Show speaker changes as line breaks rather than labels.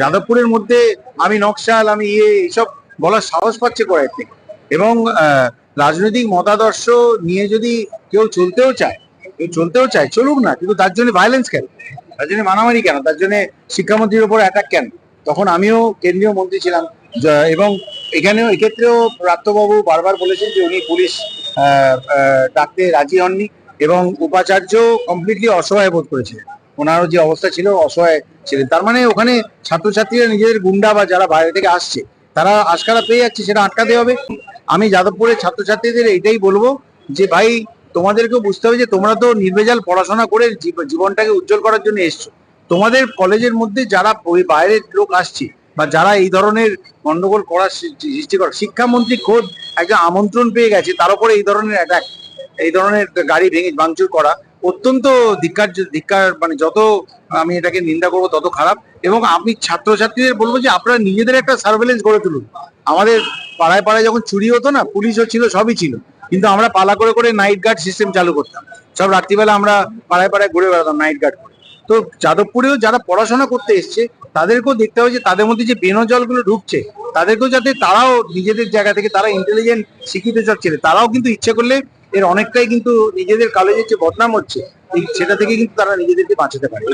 যাদবপুরের মধ্যে আমি নকশাল, আমি ইয়ে এইসব বলার সাহস পাচ্ছে কয়েক থেকে এবং রাজনৈতিক মতাদর্শ নিয়ে যদি কেউ চলতেও চায়, কেউ চলতেও চায়, চলুক না, কিন্তু তার জন্য ভায়োলেন্স কেন? তার জন্য মারামারি কেন? তার জন্য শিক্ষামন্ত্রীর উপর অ্যাটাক কেন? তখন আমিও কেন্দ্রীয় মন্ত্রী ছিলাম এবং এখানেও, এক্ষেত্রেও প্রাপ্তবাবু বারবার বলেছেন যে উনি পুলিশ ডাকতে রাজি হননি, এবং উপাচার্য কমপ্লিটলি অসহায় বোধ করেছিলেন। ওনারও যে অবস্থা ছিল, অসহায় ছিলেন তার মানে ওখানে ছাত্রছাত্রীরা নিজেদের গুন্ডা বা যারা বাইরে থেকে আসছে, তারা আশকারা পেয়ে যাচ্ছে, সেটা আটকাতে হবে। আমি যাদবপুরের ছাত্রছাত্রীদের এটাই বলব যে, ভাই, তোমাদেরকেও বুঝতে হবে যে, তোমরা তো নির্ভেজাল পড়াশোনা করে জীব- জীবনটাকে উজ্জ্বল করার জন্য এসছো। তোমাদের কলেজের মধ্যে যারা বাইরের লোক আসছে বা যারা এই ধরনের গন্ডগোল করার সৃষ্টি করে, শিক্ষামন্ত্রী খোদ একটা আমন্ত্রণ পেয়ে গেছে, তার উপরে এই ধরনের অ্যাটাক এই ধরনের গাড়ি ভেঙে ভাঙচুর করা অত্যন্ত ধিক্কার ধিক্কার মানে যত আমি এটাকে নিন্দা করব তত খারাপ। এবং আমি ছাত্রছাত্রীদের বলব যে, আপনারা নিজেদের একটা সার্ভেলেন্স গড়ে তুলুন। আমাদের পাড়ায় পাড়ায় যখন চুরি হতো না, পুলিশও ছিল, সবই ছিল। কিন্তু আমরা পালা করে করে নাইট গার্ড সিস্টেম চালু করতাম। সব রাত্রিবেলা আমরা পাড়ায় পাড়ায় ঘুরে বেড়াতাম নাইট গার্ড করে। তো যাদবপুরেও যারা পড়াশোনা করতে এসছে, তাদেরকেও দেখতে হবে যে, তাদের মধ্যে যে বেনো জলগুলো ঢুকছে, তাদেরকেও যাতে তারাও নিজেদের জায়গা থেকে, তারা ইন্টেলিজেন্ট শিক্ষিত সব ছেলে, তারাও কিন্তু ইচ্ছে করলে এর অনেকটাই কিন্তু নিজেদের কলেজের যে বদনাম হচ্ছে সেটা থেকে কিন্তু তারা নিজেদেরকে বাঁচাতে পারে।